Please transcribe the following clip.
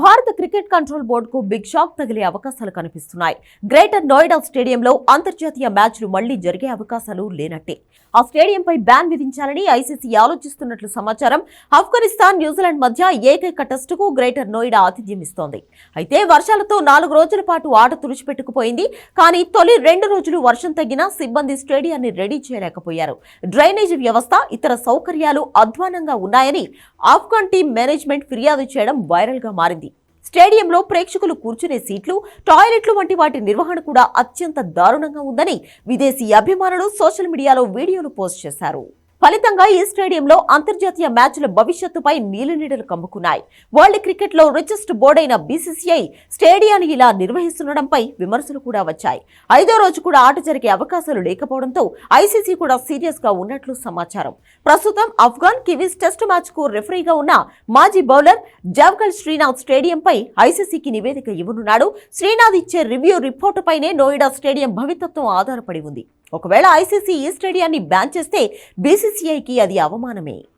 భారత cricket control బోర్డుకు big shock తగిలే అవకాశాలు కనిపిస్తున్నాయి. గ్రేటర్ నోయిడా స్టేడియంలో అంతర్జాతీయ మ్యాచ్లు మళ్ళీ జరిగే అవకాశాలు లేనట్టే. ఆ స్టేడియంపై బ్యాన్ విధించాలని ఐసీసీ ఆలోచిస్తున్నట్లు సమాచారం ఆఫ్ఘనిస్తాన్ న్యూజిలాండ్ మధ్య ఏకైక టెస్టుకు గ్రేటర్ నోయిడా ఆతిథ్యం ఇస్తోంది. అయితే వర్షాలతో నాలుగు రోజుల పాటు ఆట తుడిచిపెట్టుకుపోయింది. కానీ తొలి రెండు రోజులు వర్షం తగ్గినా సిబ్బంది స్టేడియాన్ని రెడీ చేయలేకపోయారు. డ్రైనేజీ వ్యవస్థ ఇతర సౌకర్యాలు అధ్వానంగా ఉన్నాయని ఆఫ్ఘన్ టీం మేనేజ్మెంట్ ఫిర్యాదు చేయడం వైరల్గా మారింది. స్టేడియంలో ప్రేక్షకులు కూర్చునే సీట్లు టాయిలెట్లు వంటి వాటి నిర్వహణ కూడా అత్యంత దారుణంగా ఉందని విదేశీ అభిమానులు సోషల్ మీడియాలో వీడియోలు పోస్ట్ చేశారు. ఫలితంగా ఈ స్టేడియంలో అంతర్జాతీయ మ్యాచ్ల భవిష్యత్తుపై నీలినీడలు కమ్ముకున్నాయి. వరల్డ్ క్రికెట్లో రిచెస్ట్ బోర్డైన బీసీసీఐ స్టేడియాన్ని ఇలా నిర్వహిస్తుండడంపై విమర్శలు కూడా వచ్చాయి. ఐదో రోజు కూడా ఆట జరిగే అవకాశాలు లేకపోవడంతో ఐసీసీ కూడా సీరియస్గా ఉన్నట్లు సమాచారం. ప్రస్తుతం ఆఫ్ఘాన్ కివీస్ టెస్ట్ మ్యాచ్కు రెఫరీగా ఉన్న మాజీ బౌలర్ జావకల్ శ్రీనాథ్ స్టేడియంపై ఐసీసీకి నివేదిక ఇవ్వనున్నాడు. శ్రీనాథ్ ఇచ్చే రివ్యూ రిపోర్టుపైనే నోయిడా స్టేడియం భవితత్వం ఆధారపడి ఉంది. ఒకవేళ ఐసీసీ ఈ స్టేడియాన్ని బ్యాన్ చేస్తే బీసీసీ ಈಸಿಯಾಗಿ ಅದು ಅವಮಾನಮೇ